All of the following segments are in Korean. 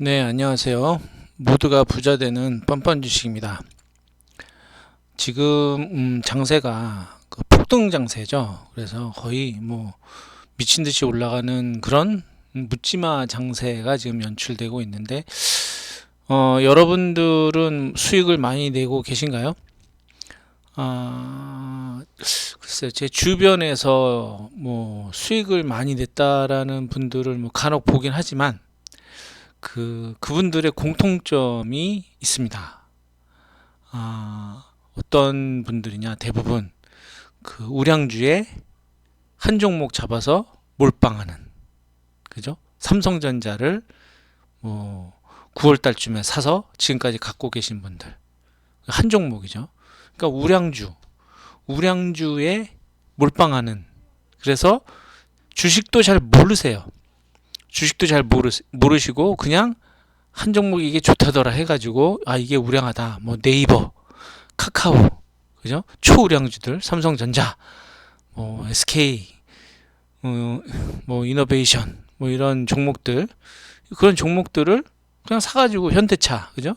네, 안녕하세요. 모두가 부자 되는 뻔뻔 주식입니다. 지금 음, 장세가 그 폭등 장세죠. 그래서 거의 뭐 미친 듯이 올라가는 그런 묻지마 장세가 지금 연출되고 있는데 어, 여러분들은 수익을 많이 내고 계신가요? 아, 글쎄요. 제 주변에서 뭐 수익을 많이 냈다라는 분들을 뭐 간혹 보긴 하지만 그 그분들의 공통점이 있습니다. 아, 어떤 분들이냐 대부분 그 우량주에 한 종목 잡아서 몰빵하는 그죠? 삼성전자를 뭐 9월 달쯤에 사서 지금까지 갖고 계신 분들 한 종목이죠. 그러니까 우량주 우량주에 몰빵하는 그래서 주식도 잘 모르세요. 주식도 잘 모르, 모르시고 그냥 한 종목 이게 좋다더라 해가지고 아 이게 우량하다. 뭐 네이버 카카오 그죠? 초우량주들 삼성전자 뭐 SK 어, 뭐 이노베이션 뭐 이런 종목들. 그런 종목들을 그냥 사가지고 현대차 그죠?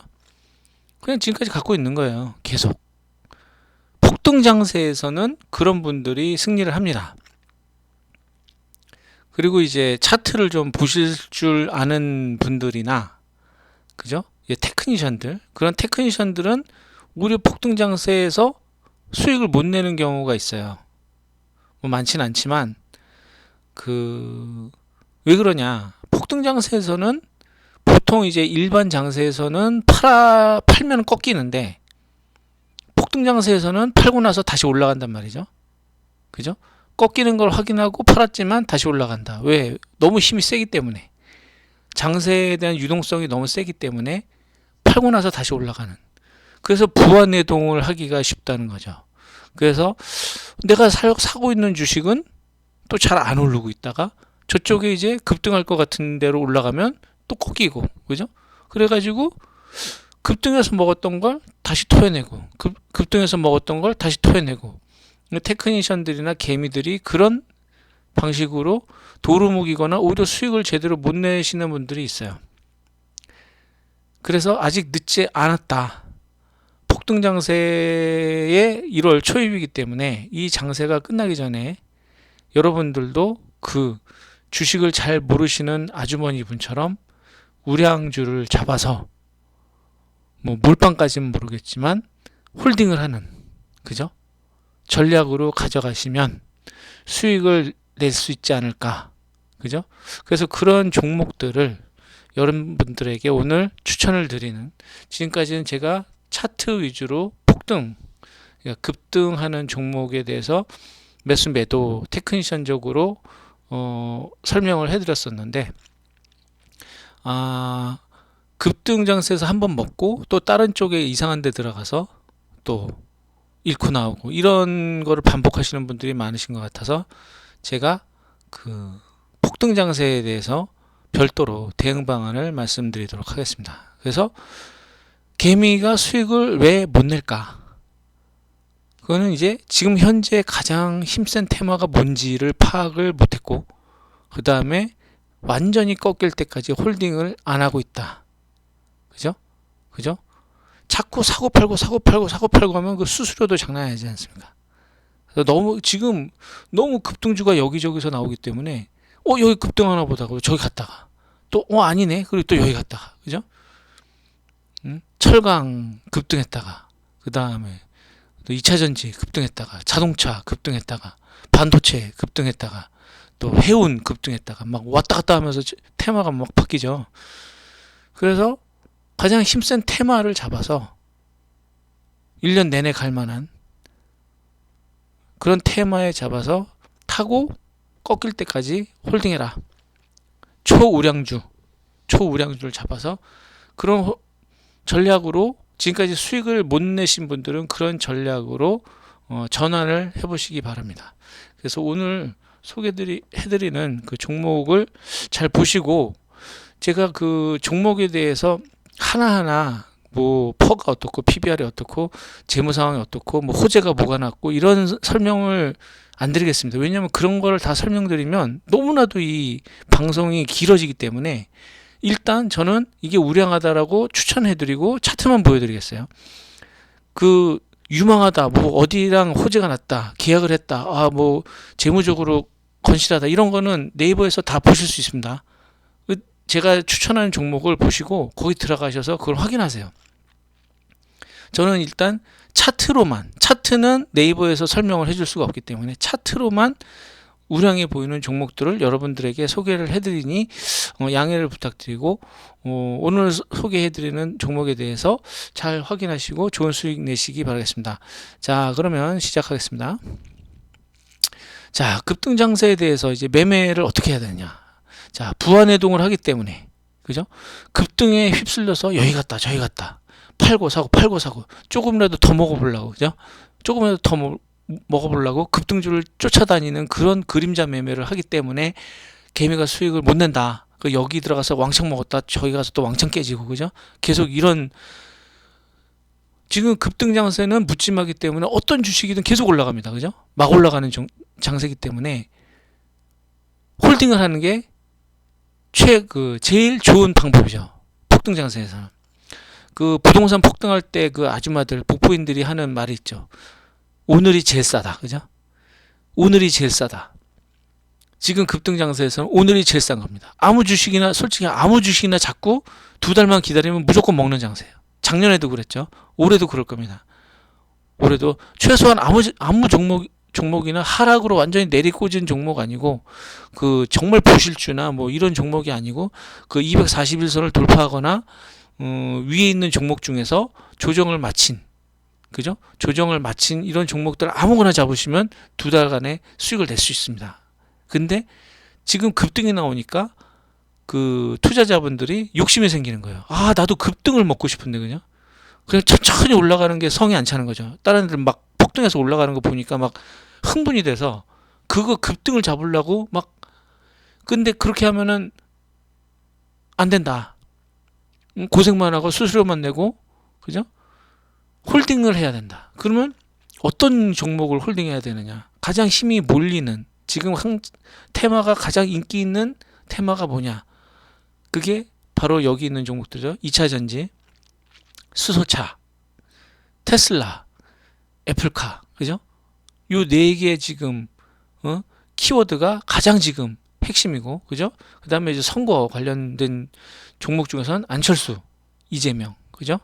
그냥 지금까지 갖고 있는 거예요 계속. 폭등 장세에서는 그런 분들이 승리를 합니다. 그리고 이제 차트를 좀 보실 줄 아는 분들이나 그죠? 예, 테크니션들 그런 테크니션들은 오히려 폭등 장세에서 수익을 못 내는 경우가 있어요. 뭐 많지는 않지만 그 왜 그러냐? 폭등 장세에서는 보통 이제 일반 장세에서는 팔아 팔면 꺾이는데 폭등 장세에서는 팔고 나서 다시 올라간단 말이죠. 그죠? 꺾이는 걸 확인하고 팔았지만 다시 올라간다. 왜? 너무 힘이 세기 때문에. 장세에 대한 유동성이 너무 세기 때문에 팔고 나서 다시 올라가는. 그래서 부안 내동을 하기가 쉽다는 거죠. 그래서 내가 사, 사고 있는 주식은 또 잘 안 오르고 있다가 저쪽에 이제 급등할 것 같은 대로 올라가면 또 꺾이고, 그죠? 그래가지고 급등해서 먹었던 걸 다시 토해내고, 급, 급등해서 먹었던 걸 다시 토해내고, 테크니션들이나 개미들이 그런 방식으로 도루묵이거나 오히려 수익을 제대로 못 내시는 분들이 있어요. 그래서 아직 늦지 않았다. 폭등 장세의 1월 초입이기 때문에 이 장세가 끝나기 전에 여러분들도 그 주식을 잘 모르시는 아주머니 분처럼 우량주를 잡아서 뭐 몰빵까지는 모르겠지만 홀딩을 하는 그죠? 전략으로 가져가시면 수익을 낼 수 있지 않을까. 그죠? 그래서 그런 종목들을 여러분들에게 오늘 추천을 드리는 지금까지는 제가 차트 위주로 폭등, 그러니까 급등하는 종목에 대해서 매수 매도 테크니션적으로 어, 설명을 해드렸었는데 아, 급등 장세에서 한번 먹고 또 다른 쪽에 이상한 데 들어가서 또 잃고 나오고 이런 거를 반복하시는 분들이 많으신 것 같아서 제가 그 폭등 장세에 대해서 별도로 대응 방안을 말씀드리도록 하겠습니다. 그래서 개미가 수익을 왜 못 낼까? 그거는 이제 지금 현재 가장 힘센 테마가 뭔지를 파악을 못했고 그 다음에 완전히 꺾일 때까지 홀딩을 안 하고 있다. 그죠? 그죠? 자꾸 사고 팔고 사고 팔고 사고 팔고 하면 그 수수료도 장난 아니지 않습니까? 너무 지금 너무 급등주가 여기저기서 나오기 때문에 어 여기 급등하나 보다 그 저기 갔다가 또 어 아니네 그리고 또 여기 갔다가 그죠? 응? 철강 급등했다가 그 다음에 또 2차 전지 급등했다가 자동차 급등했다가 반도체 급등했다가 또 해운 급등했다가 막 왔다 갔다 하면서 테마가 막 바뀌죠. 그래서 가장 힘센 테마를 잡아서 1년 내내 갈 만한 그런 테마에 잡아서 타고 꺾일 때까지 홀딩해라. 초우량주, 초우량주를 잡아서 그런 호, 전략으로 지금까지 수익을 못 내신 분들은 그런 전략으로 어, 전환을 해보시기 바랍니다. 그래서 오늘 소개해드리는 그 종목을 잘 보시고 제가 그 종목에 대해서 하나하나 뭐 퍼가 어떻고 PBR이 어떻고 재무 상황이 어떻고 뭐 호재가 뭐가 났고 이런 설명을 안 드리겠습니다. 왜냐하면 그런 거를 다 설명드리면 너무나도 이 방송이 길어지기 때문에 일단 저는 이게 우량하다라고 추천해드리고 차트만 보여드리겠어요. 그 유망하다, 뭐 어디랑 호재가 났다, 계약을 했다, 아 뭐 재무적으로 건실하다 이런 거는 네이버에서 다 보실 수 있습니다. 그 제가 추천하는 종목을 보시고 거기 들어가셔서 그걸 확인하세요. 저는 일단 차트로만 차트는 네이버에서 설명을 해줄 수가 없기 때문에 차트로만 우량해 보이는 종목들을 여러분들에게 소개를 해드리니 어, 양해를 부탁드리고 어, 오늘 소- 소개해드리는 종목에 대해서 잘 확인하시고 좋은 수익 내시기 바라겠습니다. 자 그러면 시작하겠습니다. 자 급등 장세에 대해서 이제 매매를 어떻게 해야 되느냐. 자 부안해동을 하기 때문에 그죠? 급등에 휩쓸려서 여기 갔다 저기 갔다 팔고 사고 팔고 사고 조금이라도 더 먹어보려고 그죠? 조금이라도 더 먹, 먹어보려고 급등주를 쫓아다니는 그런 그림자 매매를 하기 때문에 개미가 수익을 못 낸다. 그 여기 들어가서 왕창 먹었다 저기 가서 또 왕창 깨지고 그죠? 계속 이런 지금 급등 장세는 묻지마기 때문에 어떤 주식이든 계속 올라갑니다. 그죠? 막 올라가는 정- 장세기 때문에 홀딩을 하는 게 최 그 제일 좋은 방법이죠. 폭등 장세에서는. 그 부동산 폭등할 때 그 아줌마들 북부인들이 하는 말이 있죠. 오늘이 제일 싸다. 그죠? 오늘이 제일 싸다. 지금 급등 장세에서는 오늘이 제일 싼 겁니다. 아무 주식이나 솔직히 아무 주식이나 자꾸 두 달만 기다리면 무조건 먹는 장세예요. 작년에도 그랬죠. 올해도 그럴 겁니다. 올해도 최소한 아무 아무 종목 종목이나 하락으로 완전히 내리꽂은 종목 아니고 그 정말 보실주나 뭐 이런 종목이 아니고 그 241선을 돌파하거나 어, 위에 있는 종목 중에서 조정을 마친 그죠? 조정을 마친 이런 종목들 아무거나 잡으시면 두 달간의 수익을 낼 수 있습니다. 근데 지금 급등이 나오니까 그 투자자분들이 욕심이 생기는 거예요. 아, 나도 급등을 먹고 싶은데 그냥 그냥 천천히 올라가는 게 성이 안 차는 거죠. 다른 애들 막 폭등해서 올라가는 거 보니까 막 흥분이 돼서 그거 급등을 잡으려고 막 근데 그렇게 하면은 안 된다. 음, 고생만 하고 수수료만 내고 그죠? 홀딩을 해야 된다. 그러면 어떤 종목을 홀딩해야 되느냐? 가장 힘이 몰리는 지금 한 테마가 가장 인기 있는 테마가 뭐냐? 그게 바로 여기 있는 종목들이죠. 2차 전지, 수소차, 테슬라, 애플카, 그죠? 요 네개 지금 어? 키워드가 가장 지금 핵심이고, 그죠? 그 다음에 이제 선거 관련된 종목 중에서는 안철수, 이재명, 그죠?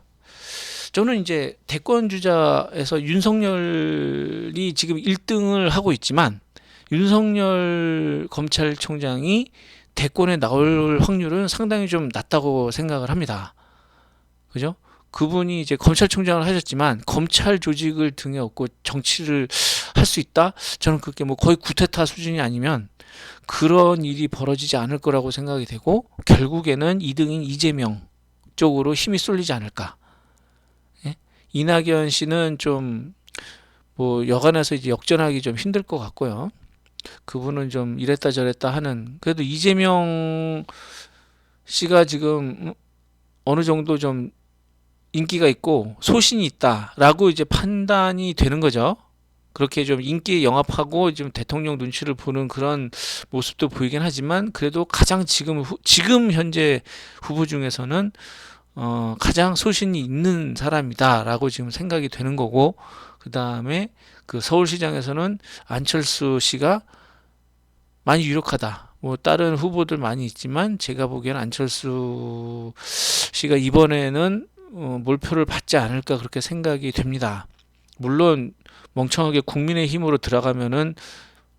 저는 이제 대권 주자에서 윤석열이 지금 1등을 하고 있지만 윤석열 검찰총장이 대권에 나올 확률은 상당히 좀 낮다고 생각을 합니다. 그죠? 그분이 이제 검찰총장을 하셨지만 검찰 조직을 등에 업고 정치를 할 수 있다? 저는 그게 뭐 거의 구테타 수준이 아니면 그런 일이 벌어지지 않을 거라고 생각이 되고 결국에는 2등인 이재명 쪽으로 힘이 쏠리지 않을까. 예? 이낙연 씨는 좀 뭐 여간해서 이제 역전하기 좀 힘들 것 같고요. 그분은 좀 이랬다 저랬다 하는 그래도 이재명 씨가 지금 어느 정도 좀 인기가 있고 소신이 있다라고 이제 판단이 되는 거죠. 그렇게 좀 인기에 영합하고 좀 대통령 눈치를 보는 그런 모습도 보이긴 하지만 그래도 가장 지금 후, 지금 현재 후보 중에서는 어, 가장 소신이 있는 사람이다라고 지금 생각이 되는 거고 그 다음에 그 서울시장에서는 안철수 씨가 많이 유력하다. 뭐 다른 후보들 많이 있지만 제가 보기에는 안철수 씨가 이번에는 어, 몰표를 받지 않을까 그렇게 생각이 됩니다. 물론 멍청하게 국민의 힘으로 들어가면은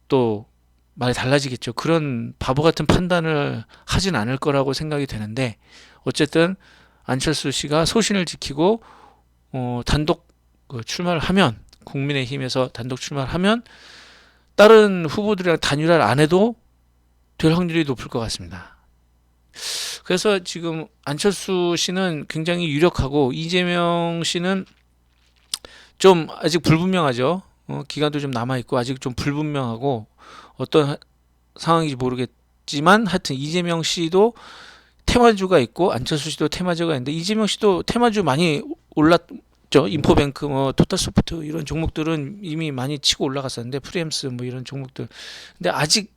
또 말이 달라지겠죠. 그런 바보 같은 판단을 하진 않을 거라고 생각이 되는데 어쨌든 안철수 씨가 소신을 지키고 어, 단독 그 출마를 하면 국민의 힘에서 단독 출마를 하면 다른 후보들이랑 단일화를 안 해도 될 확률이 높을 것 같습니다. 그래서 지금 안철수 씨는 굉장히 유력하고 이재명 씨는 좀 아직 불분명하죠. 어, 기간도 좀 남아 있고 아직 좀 불분명하고 어떤 하- 상황인지 모르겠지만 하여튼 이재명 씨도 테마주가 있고 안철수 씨도 테마주가 있는데 이재명 씨도 테마주 많이 올랐죠. 인포뱅크 뭐 토탈소프트 이런 종목들은 이미 많이 치고 올라갔었는데 프리엠스 뭐 이런 종목들. 근데 아직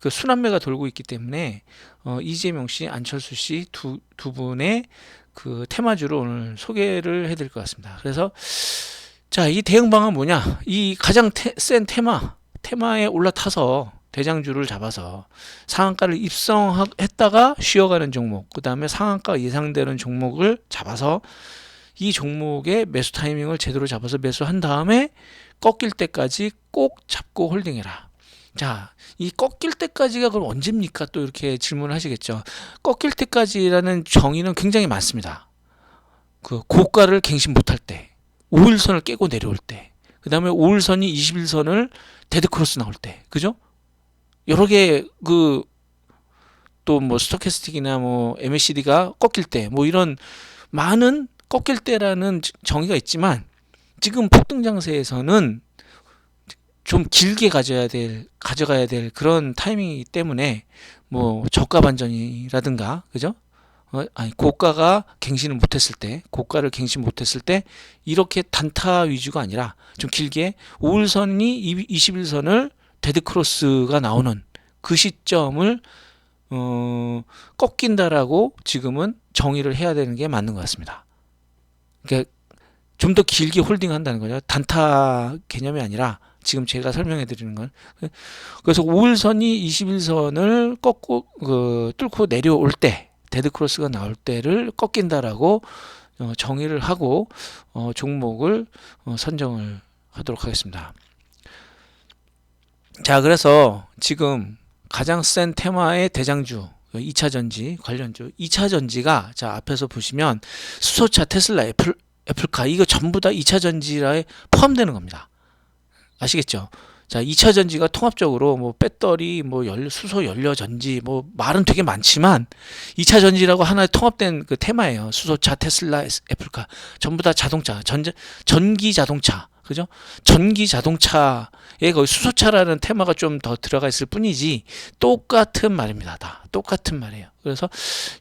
그 순환매가 돌고 있기 때문에 어, 이재명 씨, 안철수 씨 두 두 분의 그 테마주를 오늘 소개를 해드릴 것 같습니다. 그래서 자, 이 대응 방안 뭐냐? 이 가장 테, 센 테마, 테마에 올라타서 대장주를 잡아서 상한가를 입성했다가 쉬어가는 종목, 그 다음에 상한가 예상되는 종목을 잡아서 이 종목의 매수 타이밍을 제대로 잡아서 매수한 다음에 꺾일 때까지 꼭 잡고 홀딩해라. 자, 이 꺾일 때까지가 그럼 언제입니까? 또 이렇게 질문을 하시겠죠. 꺾일 때까지라는 정의는 굉장히 많습니다. 그 고가를 갱신 못할 때, 5일선을 깨고 내려올 때, 그 다음에 5일선이 21선을 데드크로스 나올 때, 그죠? 여러 개 그 또 뭐 스토캐스틱이나 뭐 MACD가 꺾일 때, 뭐 이런 많은 꺾일 때라는 정의가 있지만 지금 폭등 장세에서는 좀 길게 가져야 될 가져가야 될 그런 타이밍이기 때문에 뭐 저가 반전이라든가 그죠? 어, 아니 고가가 갱신을 못했을 때 고가를 갱신 못했을 때 이렇게 단타 위주가 아니라 좀 길게 5일선이 21선을 데드 크로스가 나오는 그 시점을 어, 꺾인다라고 지금은 정의를 해야 되는 게 맞는 것 같습니다. 그러니까 좀 더 길게 홀딩한다는 거죠. 단타 개념이 아니라 지금 제가 설명해 드리는 건 그래서 5일선이 21선을 꺾고 그 뚫고 내려올 때 데드 크로스가 나올 때를 꺾인다라고 어, 정의를 하고 어, 종목을 어, 선정을 하도록 하겠습니다. 자, 그래서 지금 가장 센 테마의 대장주 2차 전지 관련주 2차 전지가 자 앞에서 보시면 수소차 테슬라 애플 애플카 이거 전부 다 2차 전지라에 포함되는 겁니다. 아시겠죠? 자, 2차 전지가 통합적으로 뭐 배터리, 뭐 연, 수소 연료 전지, 뭐 말은 되게 많지만 2차 전지라고 하나의 통합된 그 테마예요. 수소차, 테슬라, 애플카 전부 다 자동차, 전 전기 자동차. 그죠? 전기 자동차에 거기 수소차라는 테마가 좀 더 들어가 있을 뿐이지 똑같은 말입니다. 다 똑같은 말이에요. 그래서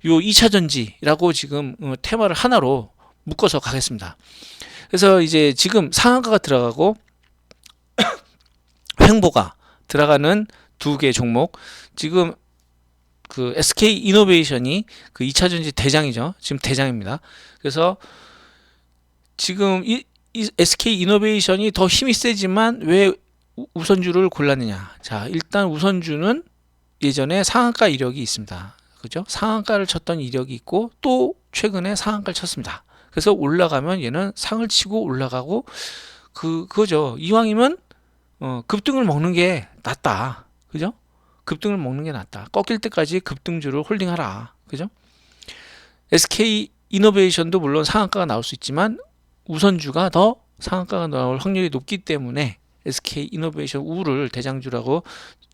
요 2차 전지라고 지금 어, 테마를 하나로 묶어서 가겠습니다. 그래서 이제 지금 상한가가 들어가고 횡보가 들어가는 두 개 종목 지금 그 SK 이노베이션이 그 2차 전지 대장이죠. 지금 대장입니다. 그래서 지금 이, 이 SK 이노베이션이 더 힘이 세지만 왜 우선주를 골랐느냐? 자, 일단 우선주는 예전에 상한가 이력이 있습니다. 그죠? 상한가를 쳤던 이력이 있고 또 최근에 상한가를 쳤습니다. 그래서 올라가면 얘는 상을 치고 올라가고 그 그거죠. 이왕이면 어, 급등을 먹는 게 낫다. 그죠? 급등을 먹는 게 낫다. 꺾일 때까지 급등주를 홀딩하라. 그죠? SK 이노베이션도 물론 상한가가 나올 수 있지만 우선주가 더 상한가가 나올 확률이 높기 때문에 SK 이노베이션 우를 대장주라고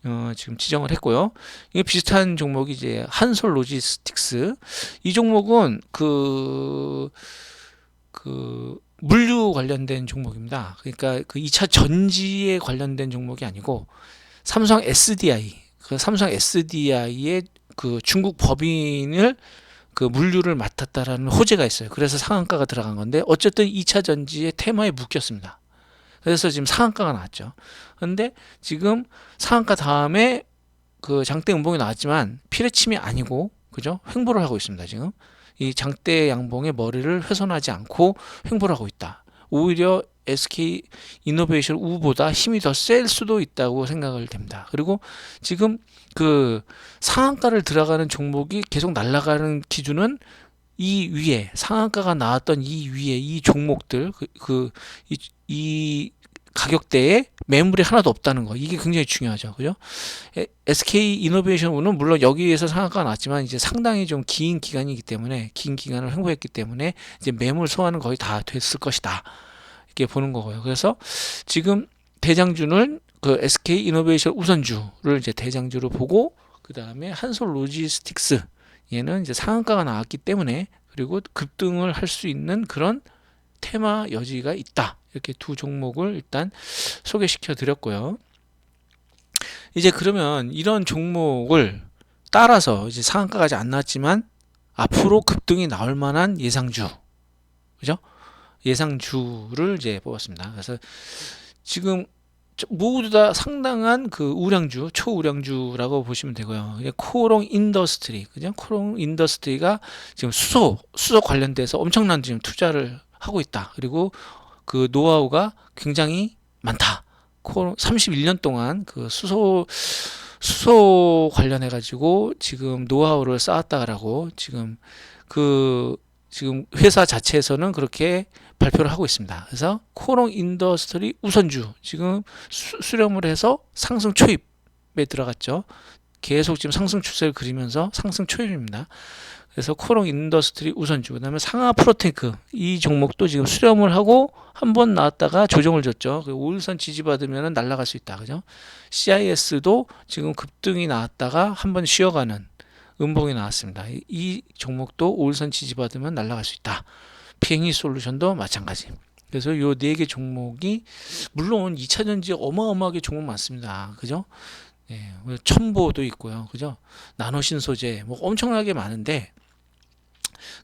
어, 지금 지정을 했고요. 이게 비슷한 종목이 이제 한솔 로지스틱스. 이 종목은 그, 그, 물류 관련된 종목입니다. 그러니까 그 2차 전지에 관련된 종목이 아니고 삼성 SDI, 그 삼성 SDI의 그 중국 법인을 그 물류를 맡았다라는 호재가 있어요. 그래서 상한가가 들어간 건데 어쨌든 2차 전지의 테마에 묶였습니다. 그래서 지금 상한가가 나왔죠. 근데 지금 상한가 다음에 그 장대 음봉이 나왔지만 피레침이 아니고 그죠? 횡보를 하고 있습니다. 지금 이 장대 양봉의 머리를 훼손하지 않고 횡보를 하고 있다. 오히려 SK 이노베이션 우보다 힘이 더 셀 수도 있다고 생각을 됩니다. 그리고 지금 그 상한가를 들어가는 종목이 계속 날아가는 기준은 이 위에 상한가가 나왔던 이 위에 이 종목들 그, 그 이, 이 가격대에 매물이 하나도 없다는 거. 이게 굉장히 중요하죠. 그죠? SK 이노베이션은 물론 여기에서 상한가가 났지만 이제 상당히 좀 긴 기간이기 때문에 긴 기간을 횡보했기 때문에 이제 매물 소화는 거의 다 됐을 것이다. 이렇게 보는 거고요. 그래서 지금 대장주는 그 SK 이노베이션 우선주를 이제 대장주로 보고 그 다음에 한솔 로지스틱스 얘는 이제 상한가가 나왔기 때문에 그리고 급등을 할 수 있는 그런 테마 여지가 있다. 이렇게 두 종목을 일단 소개시켜 드렸고요. 이제 그러면 이런 종목을 따라서 이제 상한가까지 안 나왔지만 앞으로 급등이 나올 만한 예상주. 그죠? 예상주를 이제 뽑았습니다. 그래서 지금 저- 모두 다 상당한 그 우량주, 초우량주라고 보시면 되고요. 코롱 인더스트리, 그죠? 코롱 인더스트리가 지금 수소, 수소 관련돼서 엄청난 지금 투자를 하고 있다. 그리고 그 노하우가 굉장히 많다. 코롱 31년 동안 그 수소 수소 관련해 가지고 지금 노하우를 쌓았다라고 지금 그 지금 회사 자체에서는 그렇게 발표를 하고 있습니다. 그래서 코롱 인더스트리 우선주 지금 수, 수렴을 해서 상승 초입에 들어갔죠. 계속 지금 상승 추세를 그리면서 상승 초입입니다. 그래서 코롱 인더스트리 우선주 그다음에 상하 프로테크 이 종목도 지금 수렴을 하고 한 번 나왔다가 조정을 줬죠. 그 5일선 지지받으면 날아갈 수 있다. 그죠? CIS도 지금 급등이 나왔다가 한 번 쉬어가는 음봉이 나왔습니다. 이, 이 종목도 5일선 지지받으면 날아갈 수 있다. 비행기 솔루션도 마찬가지. 그래서 요 네 개 종목이 물론 2차 전지 어마어마하게 종목 많습니다. 그죠? 예, 첨보도 있고요. 그죠? 나노신 소재 뭐 엄청나게 많은데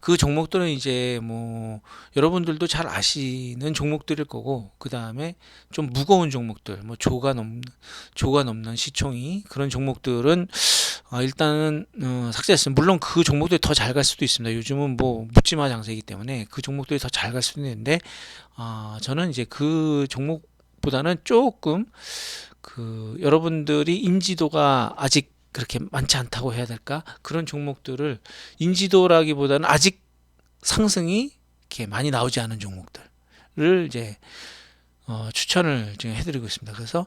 그 종목들은 이제 뭐 여러분들도 잘 아시는 종목들일 거고 그 다음에 좀 무거운 종목들 뭐 조가 넘는 조가 넘는 시총이 그런 종목들은 아, 일단은 어, 삭제했습니다. 물론 그 종목들이 더 잘 갈 수도 있습니다. 요즘은 뭐 묻지마 장세이기 때문에 그 종목들이 더 잘 갈 수도 있는데 아, 저는 이제 그 종목보다는 조금 그 여러분들이 인지도가 아직 그렇게 많지 않다고 해야 될까? 그런 종목들을 인지도라기보다는 아직 상승이 이렇게 많이 나오지 않은 종목들을 이제 어, 추천을 지금 해드리고 있습니다. 그래서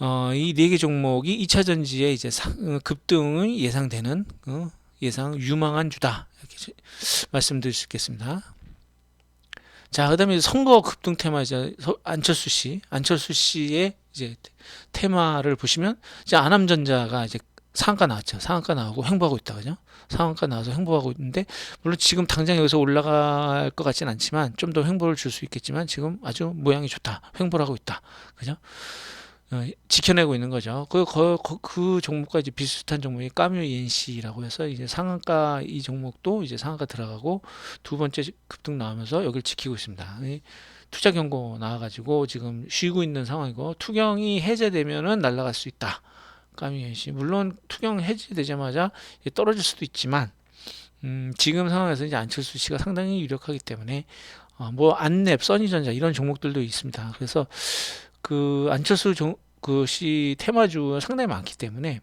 어, 이 네 개 종목이 2차 전지에 이제 상, 어, 급등이 예상되는 어, 예상 유망한 주다 이렇게 지- 말씀드릴 수 있겠습니다. 자, 그다음에 선거 급등 테마 이제 서- 안철수 씨, 안철수 씨의 이제 테마를 보시면 이제 안암전자가 이제 상한가 나왔죠. 상한가 나오고 횡보하고 있다, 그죠? 상한가 나와서 횡보하고 있는데 물론 지금 당장 여기서 올라갈 것 같진 않지만 좀 더 횡보를 줄 수 있겠지만 지금 아주 모양이 좋다, 횡보를 하고 있다, 그죠? 어, 지켜내고 있는 거죠. 그, 그, 그, 그 종목과 이제 비슷한 종목이 까뮤 ENC라고 해서 이제 상한가 이 종목도 이제 상한가 들어가고 두 번째 급등 나오면서 여기를 지키고 있습니다. 이 투자 경고 나와가지고 지금 쉬고 있는 상황이고 투경이 해제되면은 날아갈 수 있다. 까뮤 ENC 물론 투경 해제되자마자 떨어질 수도 있지만 음, 지금 상황에서 이제 안철수 씨가 상당히 유력하기 때문에 어, 뭐 안랩, 써니전자 이런 종목들도 있습니다. 그래서 그 안철수 종, 그시 테마주 상당히 많기 때문에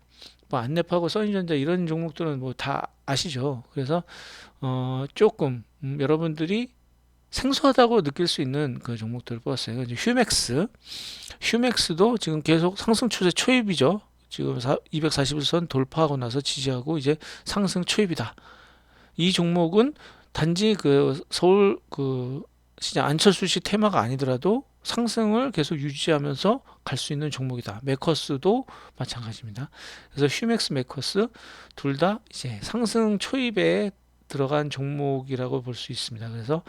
뭐 안랩하고 써니전자 이런 종목들은 뭐 다 아시죠. 그래서 어 조금 음, 여러분들이 생소하다고 느낄 수 있는 그 종목들을 뽑았어요. 휴맥스, 휴맥스도 지금 계속 상승 추세 초입이죠. 지금 241선 돌파하고 나서 지지하고 이제 상승 초입이다. 이 종목은 단지 그 서울 그 시장 안철수 씨 테마가 아니더라도 상승을 계속 유지하면서 갈 수 있는 종목이다. 메커스도 마찬가지입니다. 그래서 휴맥스 메커스 둘 다 이제 상승 초입에 들어간 종목이라고 볼 수 있습니다. 그래서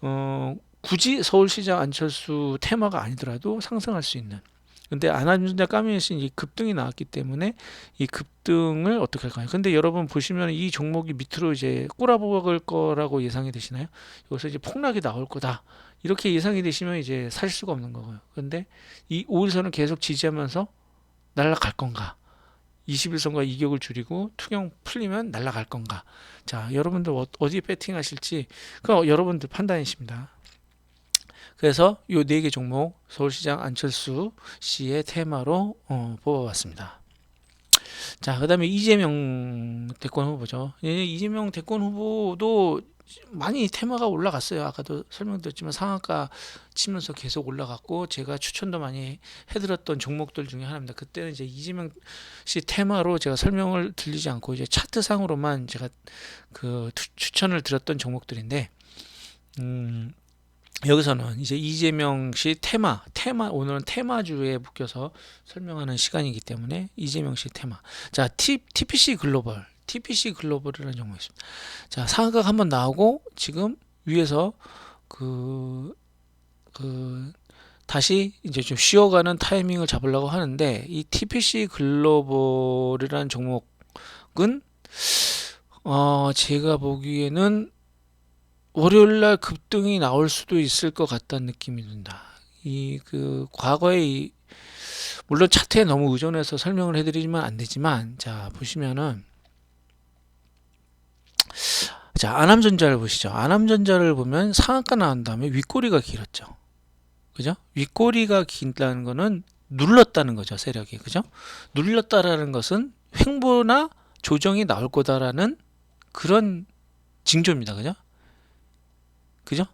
어, 굳이 서울시장 안철수 테마가 아니더라도 상승할 수 있는 근데 안한준자 까미에신 이 급등이 나왔기 때문에 이 급등을 어떻게 할까요? 근데 여러분 보시면 이 종목이 밑으로 이제 꼬라박을 거라고 예상이 되시나요? 여기서 이제 폭락이 나올 거다. 이렇게 예상이 되시면 이제 살 수가 없는 거고요. 근데 이 5일선을 계속 지지하면서 날아갈 건가? 21선과 이격을 줄이고 투경 풀리면 날아갈 건가? 자, 여러분들 어- 어디에 배팅하실지 그 여러분들 판단이십니다. 그래서 요 네 개 종목 서울시장 안철수 씨의 테마로 어, 뽑아봤습니다. 자, 그다음에 이재명 대권 후보죠. 예, 이재명 대권 후보도 많이 테마가 올라갔어요. 아까도 설명드렸지만 상한가 치면서 계속 올라갔고 제가 추천도 많이 해드렸던 종목들 중에 하나입니다. 그때는 이제 이재명 씨 테마로 제가 설명을 들리지 않고 이제 차트상으로만 제가 그 투- 추천을 드렸던 종목들인데 음, 여기서는 이제 이재명 씨 테마, 테마 오늘은 테마주에 묶여서 설명하는 시간이기 때문에 이재명 씨 테마. 자, T, TPC 글로벌, TPC 글로벌이라는 종목이 있습니다. 자, 상한가 한번 나오고 지금 위에서 그, 그 다시 이제 좀 쉬어가는 타이밍을 잡으려고 하는데 이 TPC 글로벌이라는 종목은 어, 제가 보기에는 월요일 날 급등이 나올 수도 있을 것 같다는 느낌이 든다. 이 그 과거에 이 물론 차트에 너무 의존해서 설명을 해드리면 안 되지만 자 보시면은 자 안암전자를 보시죠. 안암전자를 보면 상한가 나온 다음에 윗꼬리가 길었죠. 그죠? 윗꼬리가 긴다는 거는 눌렀다는 거죠 세력이 그죠? 눌렸다라는 것은 횡보나 조정이 나올 거다라는 그런 징조입니다. 그죠? 그죠?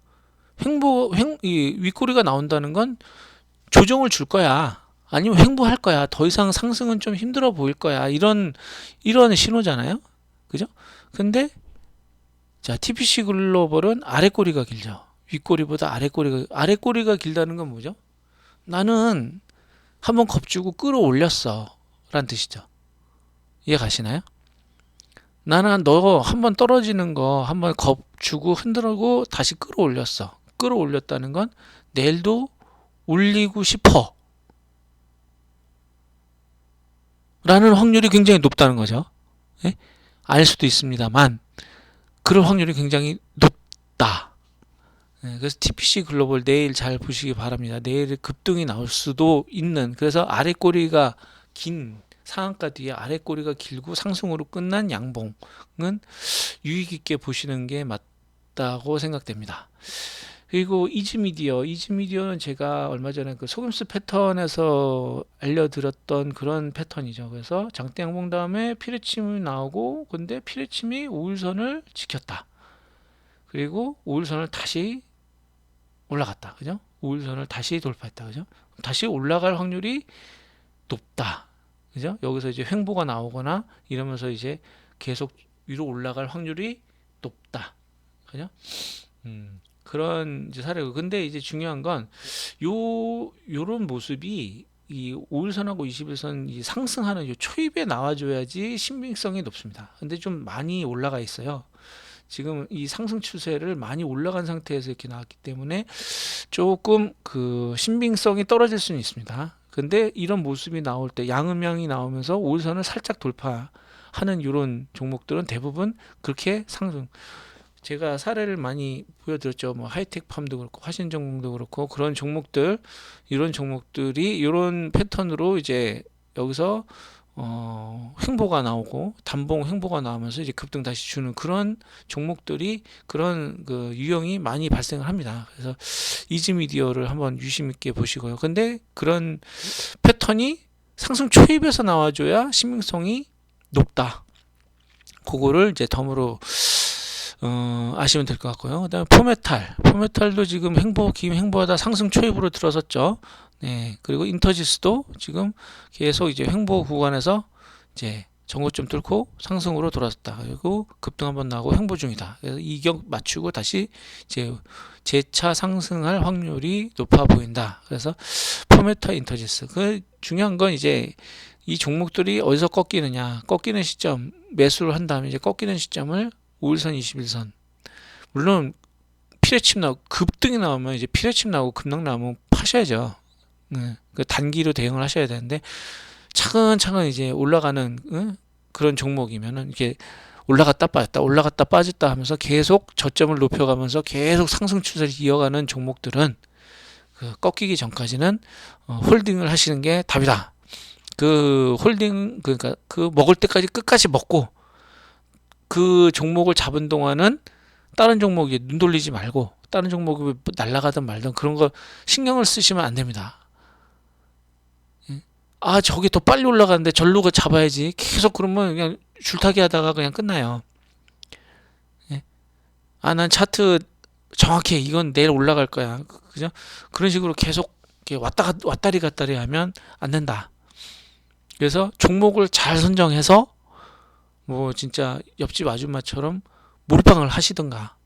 횡보 횡 이 윗꼬리가 나온다는 건 조정을 줄 거야. 아니면 횡보할 거야. 더 이상 상승은 좀 힘들어 보일 거야. 이런 이런 신호잖아요. 그죠? 근데 자, TPC 글로벌은 아래 꼬리가 길죠. 윗꼬리보다 아래 꼬리가 아래 꼬리가 길다는 건 뭐죠? 나는 한번 겁주고 끌어올렸어. 라는 뜻이죠. 이해 가시나요? 나는 너 한번 떨어지는 거 한번 겁주고 흔들고 다시 끌어올렸어. 끌어올렸다는 건 내일도 올리고 싶어. 라는 확률이 굉장히 높다는 거죠. 예? 알 수도 있습니다만 그럴 확률이 굉장히 높다. 예, 그래서 TPC 글로벌 내일 잘 보시기 바랍니다. 내일 급등이 나올 수도 있는 그래서 아래 꼬리가 긴 상한가 뒤에 아래 꼬리가 길고 상승으로 끝난 양봉은 유익 있게 보시는 게 맞다고 생각됩니다. 그리고 이즈미디어, 이즈미디어는 제가 얼마 전에 그 속임수 패턴에서 알려드렸던 그런 패턴이죠. 그래서 장대 양봉 다음에 피레침이 나오고, 근데 피레침이 5일선을 지켰다. 그리고 5일선을 다시 올라갔다. 그죠? 5일선을 다시 돌파했다. 그죠? 다시 올라갈 확률이 높다. 그죠? 여기서 이제 횡보가 나오거나 이러면서 이제 계속 위로 올라갈 확률이 높다. 그죠? 음. 그런 이제 사례고 근데 이제 중요한 건 요 요런 모습이 이 5일선하고 21선 이 상승하는 요 초입에 나와줘야지 신빙성이 높습니다. 근데 좀 많이 올라가 있어요. 지금 이 상승 추세를 많이 올라간 상태에서 이렇게 나왔기 때문에 조금 그 신빙성이 떨어질 수는 있습니다. 근데 이런 모습이 나올 때 양음양이 나오면서 5일선을 살짝 돌파하는 이런 종목들은 대부분 그렇게 상승 제가 사례를 많이 보여드렸죠. 뭐 하이텍 팜도 그렇고 화신전공도 그렇고 그런 종목들 이런 종목들이 이런 패턴으로 이제 여기서 어, 횡보가 나오고 단봉 횡보가 나오면서 이제 급등 다시 주는 그런 종목들이 그런 그 유형이 많이 발생을 합니다. 그래서 이즈미디어를 한번 유심 있게 보시고요. 근데 그런 패턴이 상승 초입에서 나와줘야 신빙성이 높다. 그거를 이제 덤으로 어, 아시면 될 것 같고요. 그 다음에 포메탈, 포메탈도 지금 횡보, 김 횡보하다 상승 초입으로 들어섰죠. 네, 그리고 인터지스도 지금 계속 이제 횡보 구간에서 이제 정고점 뚫고 상승으로 돌아섰다. 그리고 급등 한번 나고 횡보 중이다. 그래서 이격 맞추고 다시 이제 재차 상승할 확률이 높아 보인다. 그래서 포메타 인터지스. 그 중요한 건 이제 이 종목들이 어디서 꺾이느냐. 꺾이는 시점 매수를 한 다음에 이제 꺾이는 시점을 5일선, 21선. 물론 피레침 나고 급등이 나오면 이제 피레침 나오고 급락 나오면 파셔야죠. 네, 그 단기로 대응을 하셔야 되는데 차근차근 이제 올라가는 응? 그런 종목이면은 이게 올라갔다 빠졌다 올라갔다 빠졌다 하면서 계속 저점을 높여가면서 계속 상승 추세를 이어가는 종목들은 그 꺾이기 전까지는 어, 홀딩을 하시는 게 답이다. 그 홀딩 그러니까 그 먹을 때까지 끝까지 먹고 그 종목을 잡은 동안은 다른 종목에 눈 돌리지 말고 다른 종목이 날아가든 말든 그런 거 신경을 쓰시면 안 됩니다. 예? 아 저기 더 빨리 올라가는데 절로 가 잡아야지 계속 그러면 그냥 줄타기 하다가 그냥 끝나요. 예? 아난 차트 정확해 이건 내일 올라갈 거야 그죠? 그런 식으로 계속 왔다 왔다리 갔다리 하면 안 된다. 그래서 종목을 잘 선정해서 뭐 진짜 옆집 아줌마처럼 몰빵을 하시던가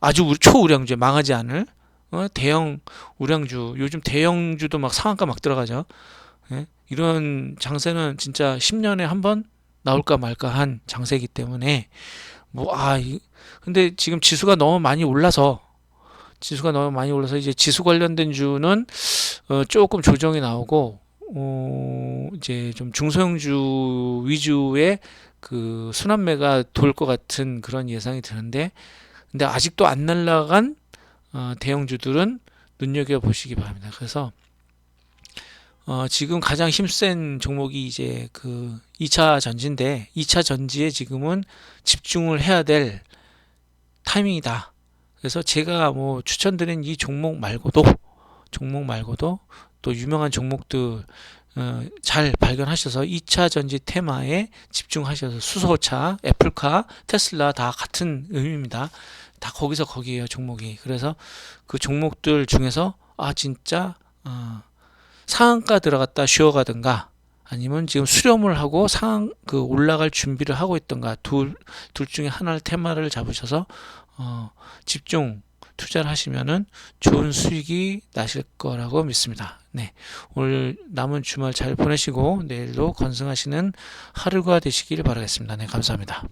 아주 초우량주에 망하지 않을 어? 대형 우량주 요즘 대형주도 막 상한가 막 들어가죠 예? 이런 장세는 진짜 10년에 한 번 나올까 말까 한 장세이기 때문에 뭐 아 근데 지금 지수가 너무 많이 올라서 지수가 너무 많이 올라서 이제 지수 관련된 주는 어, 조금 조정이 나오고 어, 이제 좀 중소형주 위주의 그 순환매가 돌 것 같은 그런 예상이 드는데 근데 아직도 안 날라간 어, 대형주들은 눈여겨 보시기 바랍니다. 그래서 어, 지금 가장 힘센 종목이 이제 그 2차 전지인데 2차 전지에 지금은 집중을 해야 될 타이밍이다. 그래서 제가 뭐 추천드린 이 종목 말고도 종목 말고도 또 유명한 종목들 어, 잘 발견하셔서 2차 전지 테마에 집중하셔서 수소차, 애플카, 테슬라 다 같은 의미입니다. 다 거기서 거기에요 종목이. 그래서 그 종목들 중에서 아 진짜 어, 상한가 들어갔다 쉬어가든가 아니면 지금 수렴을 하고 상한 그 올라갈 준비를 하고 있던가 둘, 둘 중에 하나를 테마를 잡으셔서 어, 집중 투자를 하시면은 좋은 수익이 나실 거라고 믿습니다. 네. 오늘 남은 주말 잘 보내시고 내일도 건승하시는 하루가 되시길 바라겠습니다. 네, 감사합니다.